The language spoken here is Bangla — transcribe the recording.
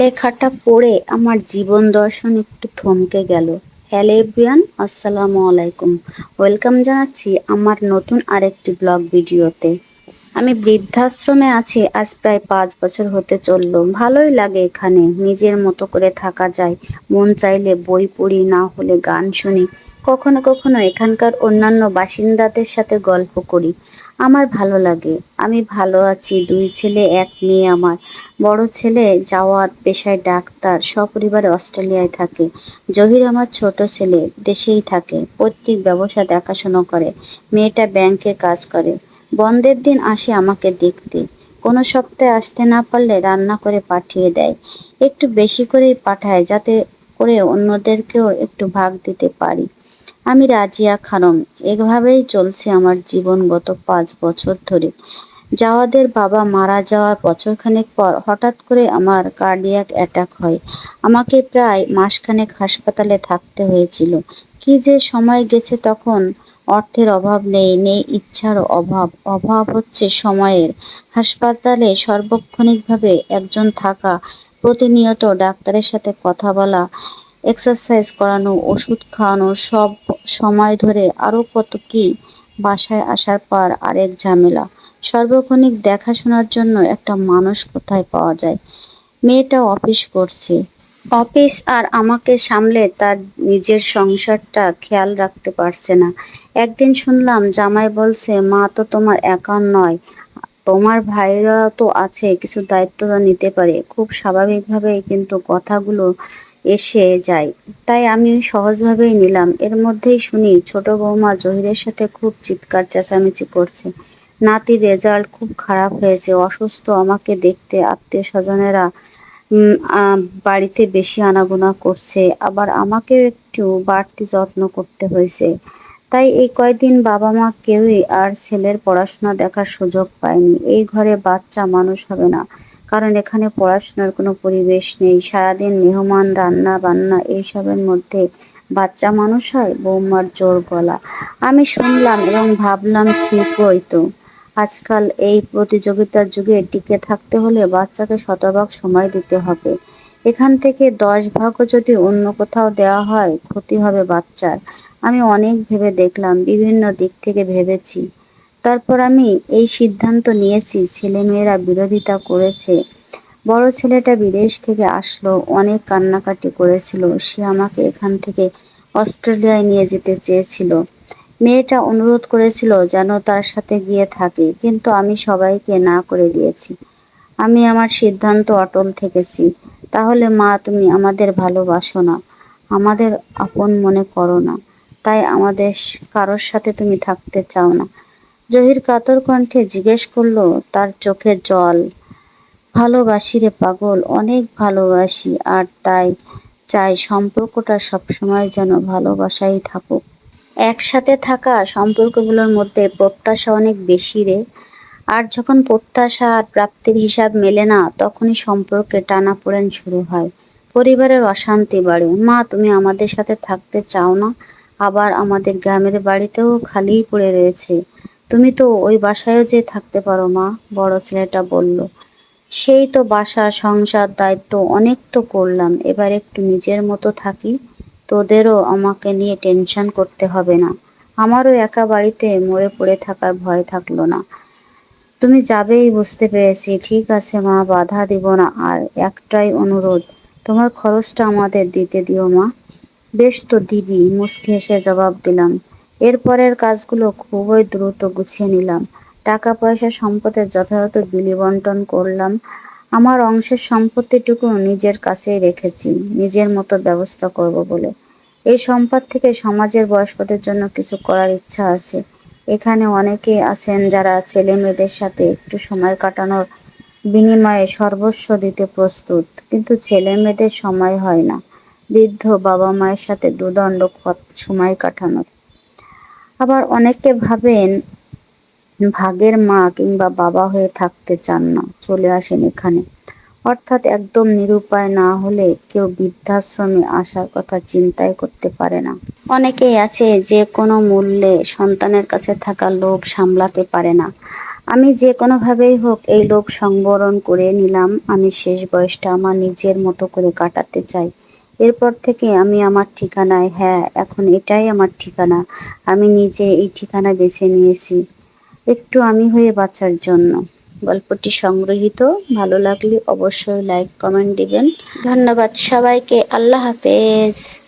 লেখাটা পড়ে আমার জীবন দর্শন একটু থমকে গেল। হ্যালো এভরিয়ান আসসালামু আলাইকুম। ওয়েলকাম জানাচ্ছি আমার নতুন আরেকটি ব্লগ ভিডিওতে। আমি বৃদ্ধাশ্রমে আছি, আজ প্রায় পাঁচ বছর হতে চলল। ভালোই লাগে এখানে, নিজের মতো করে থাকা যায়। মন চাইলে বই পড়ি, না হলে গান শুনি। কখনো কখনো এখানকার অন্যান্য বাসিন্দাদের সাথে গল্প করি। আমার ভালো লাগে। আমি ভালো আছি, দুই ছেলে, এক মেয়ে আমার। বড় ছেলে জাওয়াত, পেশায় ডাক্তার, সপরিবারে অস্ট্রেলিয়ায় থাকে। জহির আমার ছোট ছেলে, দেশেই থাকে। পৈতৃক ব্যবসা দেখাশোনা করে। মেয়েটা ব্যাংকে কাজ করে। বন্ধের দিন আসে আমাকে দেখতে। কোনো সপ্তাহে আসতে না পারলে রান্না করে পাঠিয়ে দেয়। একটু বেশি করেই পাঠায় যাতে করে অন্যদেরকেও একটু ভাগ দিতে পারি। আমি রাজিয়া খানম। এভাবেই চলছে আমার জীবন গত পাঁচ বছর ধরে। জাওয়াদের বাবা মারা যাওয়ার বছরখানেক পর হঠাৎ করে আমার কার্ডিয়াক অ্যাটাক হয়। আমাকে প্রায় মাসখানেক হাসপাতালে থাকতে হয়েছিল। কি যে সময় গেছে তখন অর্থের অভাব নেই নেই ইচ্ছার অভাব। অভাব হচ্ছে সময়ের। হাসপাতালে সর্বক্ষণিকভাবে একজন থাকা, প্রতিনিয়ত ডাক্তারের সাথে কথা বলা, এক্সারসাইজ করানো, ওষুধ খাওয়ানো, সব সময় ধরে আরও কত কি বাসায় আসার পর আরেক ঝামেলা। সর্বক্ষণিক দেখাশোনার জন্য একটা মানুষ কোথায় পাওয়া যায়? মেয়েটা অফিস করছে। অফিস আর আমাকে সামলে তার নিজের সংসারটা খেয়াল রাখতে পারছে না। একদিন শুনলাম, জামাই বলছে, মা তো তোমার একা নয়, তোমার ভাইরা তো আছে, কিছু দায়িত্ব নিতে পারে। খুব স্বাভাবিকভাবেই কিন্তু কথাগুলো এসে যায়। তাই আমি সহজভাবেই নিলাম। এর মধ্যেই শুনি, ছোট বৌমা জহিরের সাথে খুব চিৎকার চেঁচামেচি করছে। নাতির রেজাল্ট খুব খারাপ হয়েছে। অসুস্থ আমাকে দেখতে আত্মীয় স্বজনেরা বাড়িতে বেশি আনাগোনা করছে, আবার আমাকে একটু বাড়তি যত্ন করতে হয়েছে। তাই এই কয়দিন বাবা মা কেউই আর ছেলের পড়াশোনা দেখার সুযোগ পায়নি। এই ঘরে বাচ্চা মানুষ হবে না, কারণ এখানে পড়াশোনার কোনো পরিবেশ নেই। সারাদিন মেহমান, রান্না, বান্না এইসবের মধ্যে বাচ্চা মানুষ হয়, বৌমার জোর গলা। আমি শুনলাম এবং ভাবলাম ঠিক তো। আজকাল এই প্রতিযোগিতার যুগে টিকে থাকতে হলে বাচ্চাকে শতভাগ সময় দিতে হবে। এখান থেকে দশ ভাগও যদি অন্য কোথাও দেওয়া হয়, ক্ষতি হবে বাচ্চার। আমি অনেক ভেবে দেখলাম, বিভিন্ন দিক থেকে ভেবেছি। তারপর আমি এই সিদ্ধান্ত নিয়েছি, ছেলেমেয়েরা বিরোধিতা করেছে। বড় ছেলেটা বিদেশ থেকে আসলো, অনেক কান্নাকাটি করেছিল। সে আমাকে এখান থেকে অস্ট্রেলিয়ায় নিয়ে যেতে চেয়েছিল। মেয়েটা অনুরোধ করেছিল যেন তার সাথে গিয়ে থাকে, কিন্তু আমি সবাইকে না করে দিয়েছি। আমি আমার সিদ্ধান্ত অটল থেকেছি। তাহলে মা, তুমি আমাদের ভালোবাসো না। আমাদের আপন মনে করো না। তাই আমাদের কারোর সাথে তুমি থাকতে চাও না। জহির কাতর কণ্ঠে জিজ্ঞেস করল, তার চোখে জল। ভালোবাসি রে পাগল, অনেক ভালোবাসি, আর তাই চাই সম্পর্কটা সবসময় যেন ভালোবাসাই থাকুক। একসাথে থাকা সম্পর্কগুলোর মধ্যে প্রত্যাশা অনেক বেশি রে। আর যখন প্রত্যাশা আর প্রাপ্তির হিসাব মেলে না, তখনই সম্পর্কে টানাপোড়েন শুরু হয়। পরিবারের অশান্তি বাড়ে। মা, তুমি আমাদের সাথে থাকতে চাও না? আবার আমাদের গ্রামের বাড়িতেও খালিই পড়ে রয়েছে। তুমি তো ওই বাসায়ও যে থাকতে পারো মা, বড় ছেলেটা বলল। সেই তো বাসা, সংসার, দায়িত্ব, অনেক তো করলাম। এবার একটু নিজের মতো থাকি। তোদেরও আমাকে নিয়ে টেনশন করতে হবে না। আমারও একা বাড়িতে মরে পড়ে থাকার ভয় থাকল না। তুমি যাবেই বুঝতে পেরেছি, ঠিক আছে মা, বাধা দিব না। আর একটাই অনুরোধ, তোমার খরচটা আমাদের দিতে দিও মা। বেশ তো দিবি মুসকি হেসে জবাব দিলাম। এরপরের কাজগুলো খুবই দ্রুত গুছিয়ে নিলাম। টাকা পয়সা সম্পদের যথাযথ বিলি বন্টন করলাম। আমার অংশের সম্পত্তিটুকু নিজের কাছেই রেখেছি, নিজের মতো ব্যবস্থা করব বলে। এই সম্পদ থেকে সমাজের বয়স্কদের জন্য কিছু করার ইচ্ছা আছে। এখানে অনেকেই আছেন যারা ছেলে মেয়েদের সাথে একটু সময় কাটানোর বিনিময়ে সর্বস্ব দিতে প্রস্তুত, কিন্তু ছেলে মেয়েদের সময় হয় না, বৃদ্ধ বাবা মায়ের সাথে দুদণ্ড সময় কাটানোর। আবার অনেকে ভাবেন ভাগের মা কিংবা বাবা হয়ে থাকতে চান না, চলে আসেন এখানে। অর্থাৎ একদম নিরুপায় না হলে কেউ বৃদ্ধাশ্রমে আসার কথা চিন্তাই করতে পারে না। অনেকেই আছে যে কোনো মূল্যে সন্তানের কাছে থাকা লোভ সামলাতে পারে না। আমি যে কোনোভাবেই হোক এই লোভ সংবরণ করে নিলাম, আমি শেষ বয়সটা আমার নিজের মতো করে কাটাতে চাই। এরপর থেকে আমি আমার ঠিকানায় হ্যাঁ এখন এটাই আমার ঠিকানা, আমি নিজে এই ঠিকানা বেছে নিয়েছি। একটু আমি হয়ে বাঁচার জন্য। গল্পটি সংগৃহীত, ভালো লাগলে অবশ্যই লাইক কমেন্ট দিবেন। ধন্যবাদ সবাইকে, আল্লাহ হাফেজ।